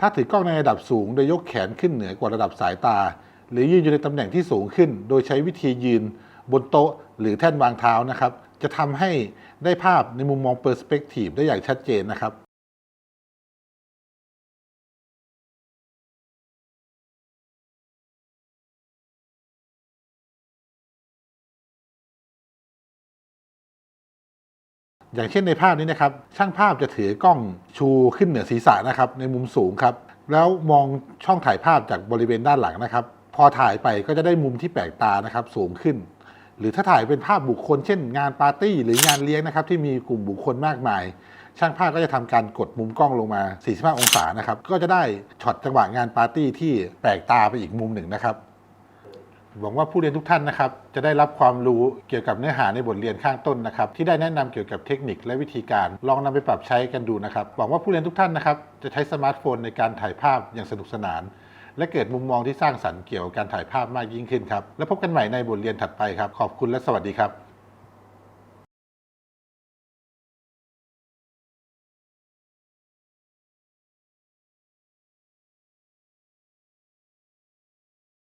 ถ้าถือกล้องในระดับสูงโดยยกแขนขึ้นเหนือกว่าระดับสายตา หรือยืนอยู่ในตำแหน่งที่สูงขึ้น โดยใช้วิธียืนบนโต๊ะ หรือแท่นวางเท้านะครับ จะทำให้ได้ภาพในมุมมองเปอร์สเปกทีฟได้อย่างชัดเจนนะครับ อย่างเช่นในภาพนี้นะครับ ช่างภาพจะถือกล้องชูขึ้นเหนือศีรษะนะครับ ในมุมสูงครับ แล้วมองช่องถ่ายภาพจากบริเวณด้านหลังนะครับ พอถ่ายไปก็จะได้มุมที่แปลกตานะครับสูงขึ้น หรือถ้าถ่ายเป็นภาพบุคคล เช่น งานปาร์ตี้หรืองานเลี้ยงนะครับ ที่มีกลุ่มบุคคลมากมาย ช่างภาพก็จะทำการกดมุมกล้องลงมา 45 องศานะครับ ก็จะได้ช็อตจังหวะงานปาร์ตี้ที่แปลกตาไปอีกมุมหนึ่งนะครับ หวังว่าผู้เรียนทุกท่านนะครับจะได้รับความรู้เกี่ยวกับเนื้อหาในบทเรียนข้างต้นนะครับที่ได้แนะนำเกี่ยวกับเทคนิคและวิธีการ ลองนำไปปรับใช้กันดูนะครับ หวังว่าผู้เรียนทุกท่านนะครับจะใช้สมาร์ทโฟนในการถ่ายภาพอย่างสนุกสนาน และเกิดมุมมองที่สร้างสรรค์เกี่ยวกับการถ่ายภาพมากยิ่งขึ้นครับแล้วพบกันใหม่ในบทเรียนถัดไปครับขอบคุณและสวัสดีครับ